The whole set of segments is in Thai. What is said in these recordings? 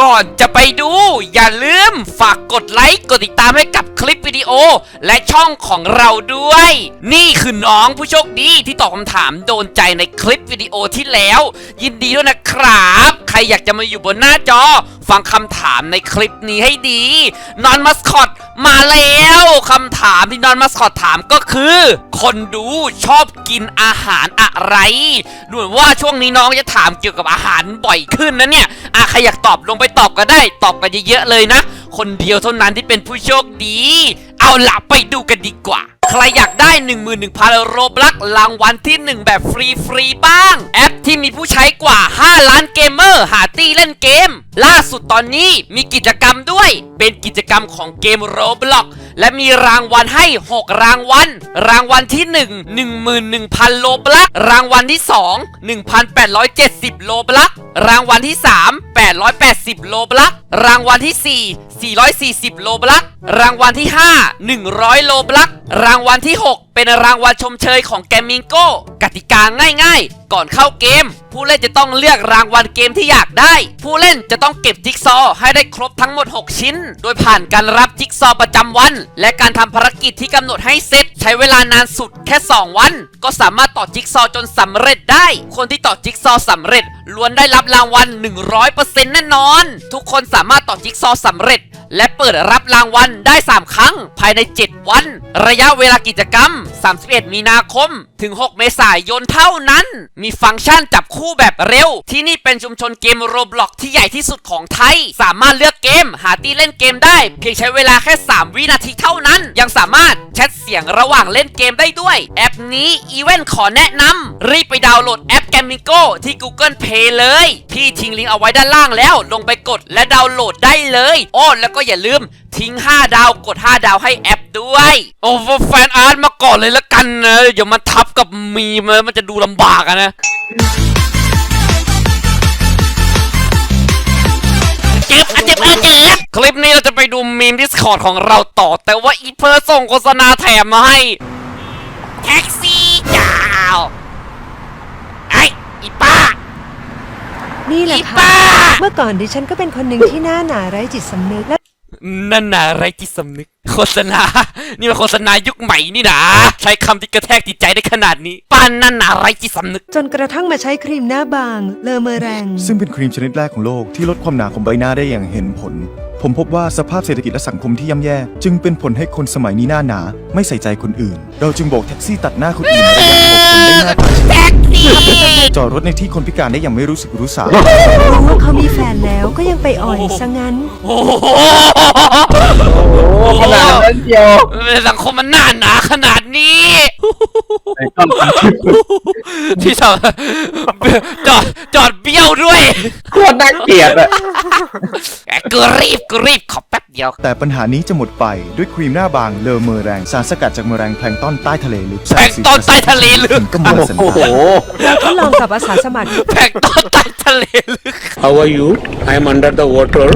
ก่อนจะไปดู อย่าลืมฝากกดไลค์กดติดตามให้กับคลิปวิดีโอ และช่องของเราด้วย นี่คือน้องผู้โชคดีที่ตอบคำถามโดนใจในคลิปวิดีโอที่แล้ว ยินดีด้วยนะครับ ใครอยากจะมาอยู่บนหน้าจอ ฟังคำถามในคลิปนี้ให้ดีนอนมัสคอตมาแล้วคำถามที่นอนมัสคอตถามก็คือ คนดูชอบกินอาหารอะไรดูเหมือนว่าช่วงนี้น้องจะถามเกี่ยวกับอาหารบ่อยขึ้นนะเนี่ยอะใครอยากตอบลงไปตอบก็ได้ ตอบกันเยอะๆเลยนะ คนเดียวเท่านั้นที่เป็นผู้โชคดี เอาละไปดูกันดีกว่า ใครอยากได้ 11,000โรบลักรางวัลที่ 1 แบบฟรีๆบ้าง แอปที่มีผู้ใช้กว่า 5 ล้านเกมเมอร์หาตีเล่นเกม ล่าสุดตอนนี้มีกิจกรรมด้วย เป็นกิจกรรมของเกมโรบล็อกและมีรางวัลให้ 6 รางวัล รางวัลที่ 1 11,000 โลบลัก รางวัลที่ 2 1,870 โลบลัก รางวัลที่ 3 880 โลบลัก รางวัลที่ 4 440 โลบลัก รางวัลที่ 5 100 โลบลัก รางวัลที่ 6 เป็นรางวัลชมเชยของแกมมิงโก้ กติกาง่ายๆ ก่อนเข้าเกม ผู้เล่นจะต้องเลือกรางวัลเกมที่อยากได้ ผู้เล่นจะต้องเก็บจิ๊กซอว์ให้ได้ครบทั้งหมด 6 ชิ้น โดยผ่านการรับจิ๊กซอว์ประจำวัน และการทำภารกิจที่กำหนดให้เสร็จ ใช้เวลานานสุดแค่ 2 วัน ก็สามารถต่อจิ๊กซอว์จนสำเร็จได้ คนที่ต่อจิ๊กซอว์สำเร็จ ล้วนได้รับรางวัล 100%แน่นอน ทุกคนสามารถต่อจิ๊กซอสำเร็จ และเปิดรับรางวัลได้ 3 ครั้ง ภายใน 7 วัน ระยะเวลากิจกรรม 31 มีนาคม ถึง 6 เมษายนเท่านั้น มีฟังก์ชันจับคู่แบบเร็ว ที่นี่เป็นชุมชนเกมโรบล็อกที่ใหญ่ที่สุดของไทย สามารถเลือกเกม หาตีเล่นเกมได้ เพียงใช้เวลาแค่ 3 วินาทีเท่านั้น ยังสามารถแชทเสียงระหว่างเล่นเกมได้ด้วย แอปนี้อีเวนขอแนะนำรีบไปดาวน์โหลดแอป g a m i n g o ที่ Google Play เลย พี่ทิ้งลิงก์เอาไว้ด้านล่างแล้ว ลงไปกดและดาวน์โหลดได้เลยอ้อแล้วก็อย่าลืมทิ้ง 5 ดาวกด 5 ดาวให้แอปด้วย โอ้แฟนอาร์ตมาก่อนเลยละกันนะอย่ามาทับกับมีมนะมันจะดูลำบากอะนะเจ็บอะเจ็บอะเจ็บคลิปนี้เราจะไปดูมีม Discord ของเราต่อ แต่ว่าอีเพอร์ส่งโฆษณาแถมมาให้ แท็กซี่ยาวไอ้อีป้า นี่แหละอีค่ะ ป้า เมื่อก่อนดิฉันก็เป็นคนหนึ่งที่หน้าหนาไร้จิตสำนึกและ นั่นน่ะไรที่สำนึก โฆษณา นี่มันโฆษณายุคใหม่นี่นะใช้คำที่กระแทกจิตใจได้ขนาดนี้ป้านนั่นน่ะไรที่สำนึก จนกระทั่งมาใช้ครีมหน้าบาง เลอเมอแรง ซึ่งเป็นครีมชนิดแรกของโลกที่ลดความหนาของใบหน้าได้อย่างเห็นผล ผมพบว่าสภาพเศรษฐกิจและสังคมที่ย่ำแย่ จึงเป็นผลให้คนสมัยนี้หน้าหนา ไม่ใส่ใจคนอื่น เราจึงโบกแท็กซี่ตัดหน้าคนอื่นในระยะหกคนได้หน้าตา เฉยแท็กซี่จอดรถในที่คนพิการได้อย่างไม่รู้สึกรู้สา รู้ว่าเขามีแฟนแล้วก็ยังไปอ่อยซะงั้น โอ้โหขนาดนั้นเดียวสังคมมันหนาหนาขนาดนี้ ไอ้ต้นที่จอดจอดจอดเบี้ยวด้วย โคตรน่าเกลียดอะ แกกูรีบกูรีบขอแป๊บ เดียว แต่ปัญหานี้จะหมดไปด้วยครีมหน้าบางเลอเมอแรงสารสกัดจากแมลงแพลงก์ต้นใต้ทะเลลึกแพลงก์ต้นใต้ทะเลลึกถึงก็มวลสันโอ้โห ดานเราทดลองกับอาสาสมัคร แพงต้นใต้ทะเลลึก How are you? I am under the water.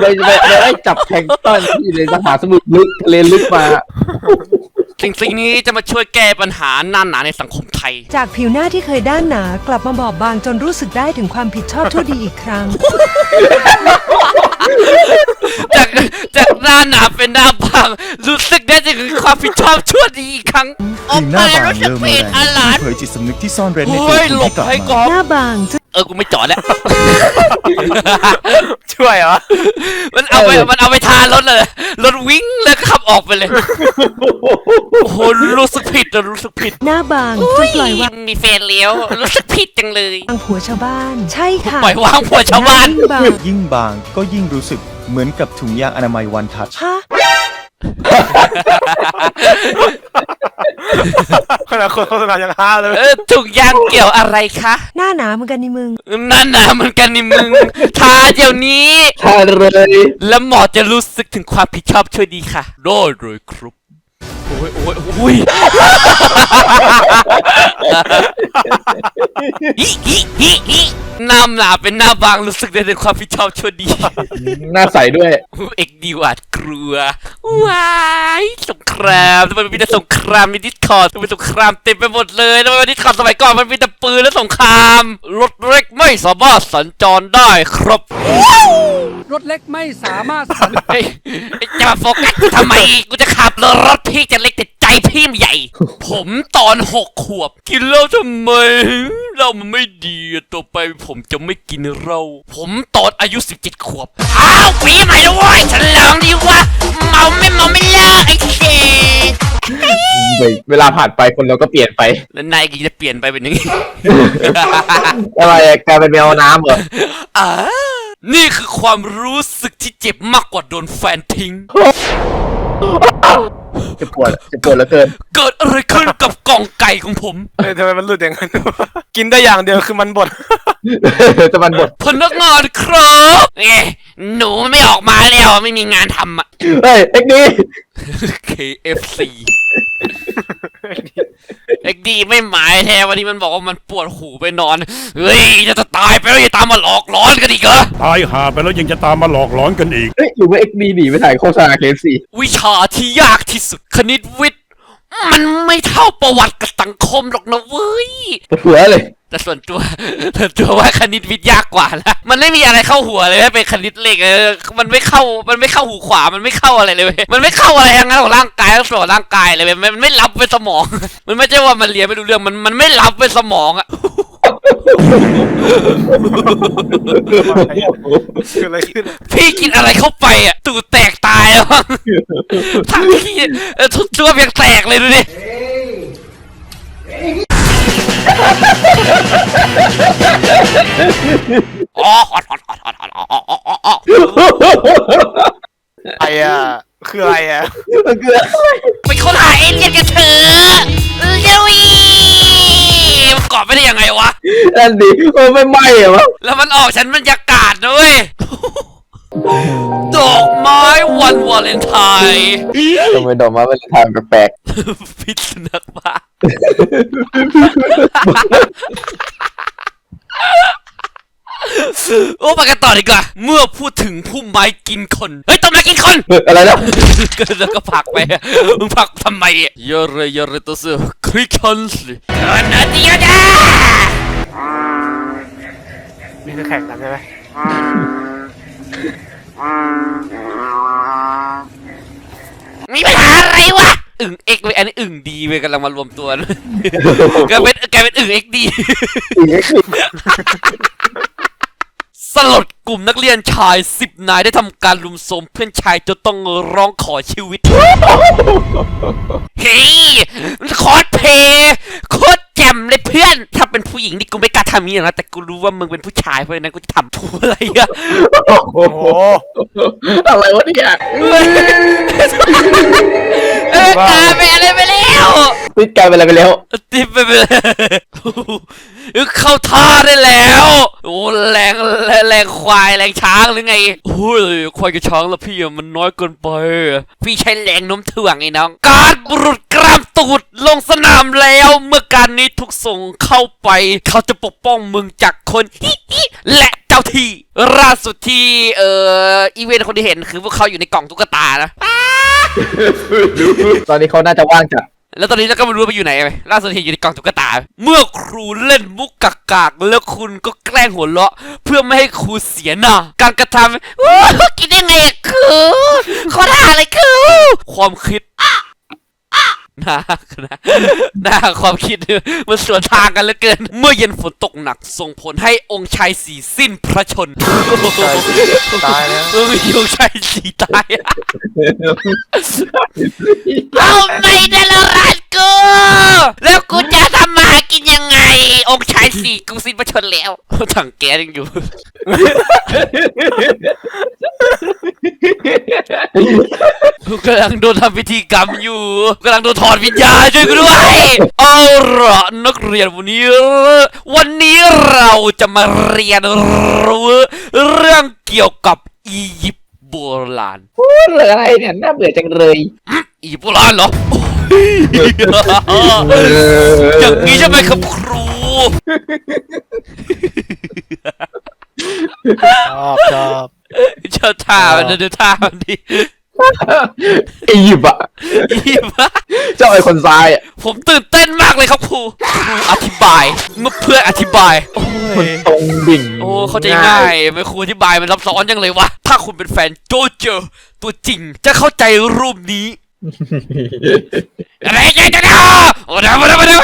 เลยเลยเลยจับแพลงก์ต้นที่อยู่ในมหาสมุทรลึกทะเลลึกมา สิ่งสิ่งนี้จะมาช่วยแก้ปัญหาหน้าหนาในสังคมไทย จากผิวหน้าที่เคยด้านหนากลับมาบอบบางจนรู้สึกได้ถึงความผิดชอบทั่วดีอีกครั้ง จากจากหน้าหนาเป็นหน้า บางรู้สึกได้ถึงความผิดชอบชั่วดีอีกครั้งครีมหน้าบางเลอเมอแรงที่เผยจิตสำนึกที่ซ่อนเร้นในตัวโอ้ยคุณหลบที่กลับให้มาก่อนหน้าบางจนเออกูไม่จอดแล้ว ช่วยเหรอ มันเอาไปเออมันเอาไปทารถเลยรถวิ่งแล้วก็ขับออกไปเลย โอ้โหรู้สึกผิดอะรู้สึกผิด หน้าบางจนปล่อยวางมีแฟนเลี้ยวรู้สึกผิดจังเลยผัวชาวบ้าน ใช่ค่ะปล่อยวางผัวชาวบ้านหยิ่งบางยิ่งบางก็ยิ่งรู้สึกเหมือนกับถุงยางอนามัยวันทัชฮะ ขนาดคนโฆษณายังฮาเลยเออถุงยางเกี่ยวอะไรคะหน้าหนาเหมือนกันนี่มึง นั่นนะเหมือนกันนี่มึงทาเดี๋ยวนี้ใช่เลย แล้วหมอจะรู้สึกถึงความผิดชอบช่วยดีค่ะได้เลยครับโอ้ยโอ้ยโอ้ย ฮิฮิฮิฮิหน้าหนาเป็นหน้าบางรู้สึกได้ถึงความผิดชอบช่วยดี หน้าใสด้วย เอกดีหวาดกลัวว้ายสงครามทำไมมันมีแต่สงครามในดิสคอร์ดทำไมสงครามเต็มไปหมดเลยทำไมดิสคอร์ดสมัยก่อนมันมีแต่ปืนและสงคราม รถเล็กไม่สามารถสัญจรได้ครับรรถเล็กไม่สามารถสัญเฮ้ยจะมาโฟกัสกูทำไมกูจะ ขับรถพี่จะเล็กแต่ใจพี่มันใหญ่ ผมตอนหกขวบ กินเหล้าทำไมเหล้ามันไม่ดีอะต่อไปผมจะไม่กินเหล้าผมตอนอายุ17ขวบ อ้าวปีใหม่แล้วเว้ยฉลองดีวะเมาไม่เมาไม่เลิกไอ้เด็กเวลาผ่านไปคนเราก็เปลี่ยนไป แล้วนายก็จะเปลี่ยนไปเป็นอย่างนี้อะไรอะกลายเป็นแมวน้ำเหรออ่านี่คือความรู้สึกที่เจ็บมากกว่าโดนแฟนทิ้ง จะปวดจะปวดเหลือเกิน เกิดอะไรขึ้นกับกล่องไก่ของผมเฮ้ยทำไมมันหลุดอย่างนั้น กินได้อย่างเดียวคือมันบด จะมันบดพนักงานครับเอ๊ะหนูไม่ออกมาแล้วไม่มีงานทำอะ เฮ้ยเอ็กดี KFC XD ไม่หมายแท้วันนี้มันบอกว่ามันปวดหูไปนอน เฮ้ยจะตายไปแล้วอย่าตามมาหลอกหลอนกันอีกเหรอ ตายหาไปแล้วยังจะตามมาหลอกหลอนกันอีกเฮ้ยหรือว่าเอ็กดีหนีไปถ่ายโฆษณาเคฟซี วิชาที่ยากที่สุดคณิตวิทย์ มันไม่เท่าประวัติกับสังคมหรอกนะเว้ยปวดหัวเลย แต่ส่วนตัว ส่วนตัวว่าคณิตวิทย์ยากกว่านะมันไม่มีอะไรเข้าหัวเลยถ้าเป็นคณิตเลขเออมันไม่เข้ามันไม่เข้าหูขวามันไม่เข้าอะไรเลยเว้ยมันไม่เข้าอะไรทั้งนั้นของร่างกายทั้งส่วนร่างกายเลยเว้ยมันไม่รับไปสมอง มันไม่ใช่ว่ามันเรียนไม่รู้เรื่องมันมันไม่รับไปสมองอะ คืออะไรขึ้นพี่กินอะไรเข้าไปอะตูดแตกตายแล้วมั้งทั้งที่เออทุกตัวยังแตกเลยดูดิอ๋อฮอตฮอตฮอตฮอตฮอตอ๋ออ๋ออ๋ออ๋ออะไรอะคืออะไรอะมันคือเป็นคนหาเอเลี่ยนกันเถอะ นั่นดิโอ้ไม่ไหม้เหรอวะแล้วมันออกฉันบรรยากาศนะเว้ย ดอกไม้วันวาเลนไทน์ทำไมดอกไม้มันทางแปลกพิษสุนัขบ้าโอ้ไปกันต่อดีกว่า เมื่อพูดถึงผู้ไม้กินคน เฮ้ยต้นไม้กินคน ๆเฮ้ยอะไรนะก็แล้วก็ผลักไปอะมึงผลักทำไมอะยาเรยาเรตัวเสือคลิกชันสินาเดียดา นี่คือแข่งกันใช่ไหมมีปัญหาอะไรวะ อึ่งเอ็กเว้ยอันนี้อึ่งดีเว้ยกำลังมารวมตัวนะกลายเป็นกลายเป็นอึ่งเอ็กดี สลดกลุ่มนักเรียนชายสิบนายได้ทำการลุมโทรมเพื่อนชายจนต้องร้องขอชีวิต เฮ้ยคอสเพลย์โคตร แจ่มเลยเพื่อน ถ้าเป็นผู้หญิงนี่กูไม่กล้าทำอย่างนี้หรอกนะแต่กูรู้ว่ามึงเป็นผู้ชายเพราะฉะนั้นกูจะทำทุอะไรอะโอ้โอ้โหโหอะไรวะเนี่ย เออกลายเป็นอะไรไปแล้ว ติดกลายเป็นอะไรไปแล้ว ติดไปเลยเข้าท่าได้แล้ว โอ้แรงแรงแรงควายแรงช้างหรือไงโอ้ยควายกับช้างแล้วพี่อะมันน้อยเกินไป พี่ใช้แรงโน้มถ่วงไอ้น้อง การบุรุษกรามตูดลงสนามแล้ว เมื่อการนี้ถูกส่งเข้าไป เขาจะปกป้องมึงจากคนฮิฮิและเจ้าที่ล่าสุดที่เอ่ออีเวนต์คนที่เห็นคือพวกเขาอยู่ในกล่องตุ๊กตานะตอนนี้เขาน่าจะว่างจัด แล้วตอนนี้เราก็ไม่รู้ว่าไปอยู่ไหนไปล่าสุดเห็นอยู่ในกล่องตุ๊กตา เมื่อครูเล่นมุกกากากแล้วคุณก็แกล้งหัวเราะ เพื่อไม่ให้ครูเสียหน้าการกระทำว้ากินได้ไงอะครูขอท่าอะไรครูความคิด นะนะนะความคิดมันสวนทางกันเหลือเกิน เมื่อเย็นฝนตกหนักส่งผลให้องค์ชายสีสิ้นพระชนตายแล้วเออมีองค์ชายสีตายเอาไม่ได้ละรันกูแล้วกูจะทำมาหากินยังไง องค์ชายสี่กูสิ้นประชนแล้วถังแก๊สยังอยู่ กูกำลังโดนทำพิธีกรรมอยู่กำลังโดนถอดวิญญาณช่วยกูด้วย เอาละนักเรียนวันนี้ วันนี้เราจะมาเรียนรู้เรื่องเกี่ยวกับอียิปต์โบราณพูดเลยอะไรเนี่ยน่าเบื่อจังเลยอียิปต์โบราณเหรอโอ้ยอย่างนี้ใช่ไหมครับครูชอบชอบเจ้าท่ามันนะดูท่ามันดิ อียิปต์อะอีบะเจ้าไอ้คนซ้ายอะผมตื่นเต้นมากเลยครับครูครู อธิบายเมื่อเพื่อนอธิบาย โอ้มันยตรงดิ่งโอ้เข้าใจง่ายไม่ครูอธิบายมันซับซ้อนจังเลยวะถ้าคุณเป็นแฟนโจเจอตัวจริงจะเข้าใจรูปนี้อะไรกันนะโอ้ดาวดาวดาวดาวการ์ดใหม่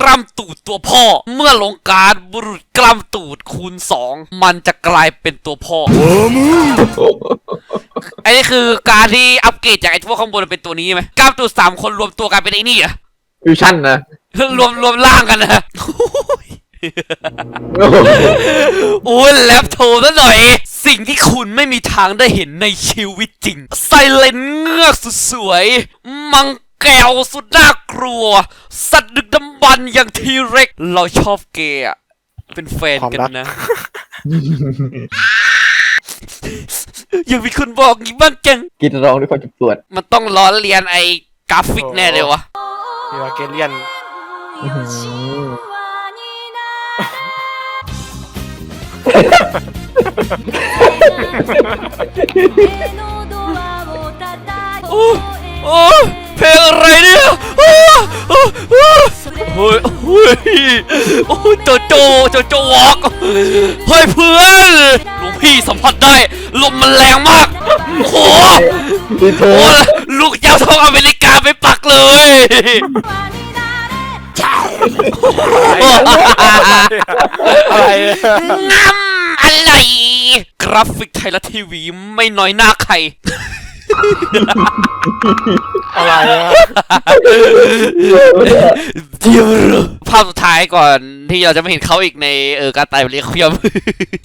กล้ำตูดตัวพ่อ เมื่อลงการ์ดบุรุษกล้ำตูดคูณสองมันจะกลายเป็นตัวพ่อไอ้นี่คือการที่อัปเกรดจากไอ้พวกข้างบนเป็นตัวนี้ใช่ไหมกล้ามตูดสามคนรวมตัวกันเป็นไอ้นี่เหรอะฟิวชั่นนะรวมรวมร่างกันนะโอ้โหโอ้ยแลปโทรซะหน่อย สิ่งที่คุณไม่มีทางได้เห็นในชีวิตจริงไซเลนเงือกสุดสวย มัง แก้วสุดน่ากลัว สัตว์ดึกดำบรรพ์อย่างทีเร็ก เราชอบเกย์อะเป็นแฟนกันนะ ยังมีคนบอกงี้บ้างจัง กินร้องด้วยความเจ็บปวดมันต้องล้อเลียนไอ้กราฟิกแน่เลยวะมีวาเกเลียนอื้อหือโอ้โอ้ เพลงอะไรเนี่ยโอ้โอ้โอ้เฮ้ยเฮ้ยโอ้โจโจโจโจวอกเฮ้ยเพื่อนหลวงพี่สัมผัสได้ลมมันแรงมากโอ้โหดีโทโอ้ลูกเจ้าทองอเมริกาไปปักเลยอะไรเนี่ยงำอะไร กราฟิกไทยรัฐทีวีไม่น้อยหน้าใคร อะไรอะเดียวรู้ภาพสุดท้ายก่อนที่เราจะไม่เห็นเขาอีกในเออการตายเรียกเคียม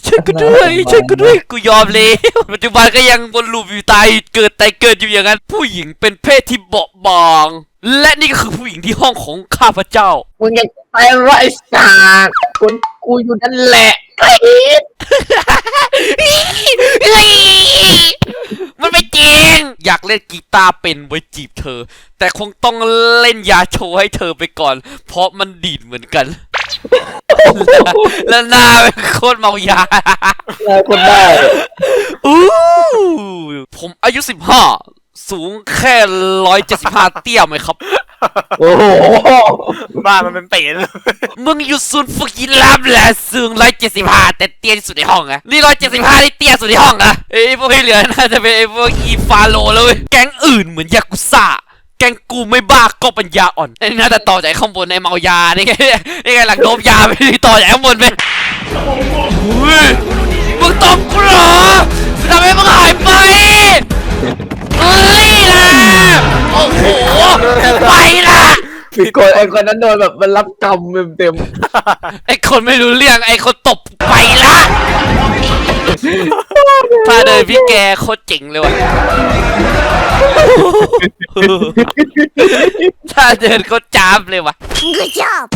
ช่วยกูด้วยช่วยกูด้วยกูยอมเลยปัจจุบันก็ยังวนลูปอยู่ตายเกิดตายเกิดอยู่อย่างนั้น ผู้หญิงเป็นเพศที่เบาบาง และนี่ก็คือผู้หญิงที่ห้องของข้าพเจ้า มึงยังไปไรสาดคนกูอยู่นั่นแหละไอ้เฮ้ยมันไม่จริง อยากเล่นกีตาร์เป็นไว้จีบเธอ แต่คงต้องเล่นยาโชว์ให้เธอไปก่อน เพราะมันดีดเหมือนกัน แล้วหน้าเป็นโคตรเมายาแล้วคนได้ อู้ผมอายุสิบห้า สูงแค่ร้อยเจ็ดสิบห้าเตี้ยไหมครับ โอ้โหบ้านมันเป็นเป๋เลยมึงอยู่ศูนย์ฝึกยินลามแหละสูงร้อยเจ็ดสิบห้าแต่เตี้ยที่สุดในห้องอะนี่ร้อยเจ็ดสิบห้าที่เตี้ยสุดในห้องอะไอ้พวกที่เหลือน่าจะเป็นไอ้พวกอีฟาโลแล้วเว้ยแก๊งอื่นเหมือนยากุซ่าแก๊งกูไม่บ้าก็ปัญญาอ่อนไอ้นี่น่าจะต่อจากข้างบนในเมายานี่ไงนี่ไงหลังโดมยาไปต่อจากข้างบนไปเฮ้ยมึงตบกูเหรอ ผิดกฎไอ้คนนั้นโดนแบบมันรับกรรมเต็มไอคนไม่รู้เรื่องไอคนตบไปละถ้าเดินพี่แกโคตรเจ๋งเลยว่ะถ้าเดินโคตรจ้าบเลยว่ะ Good job!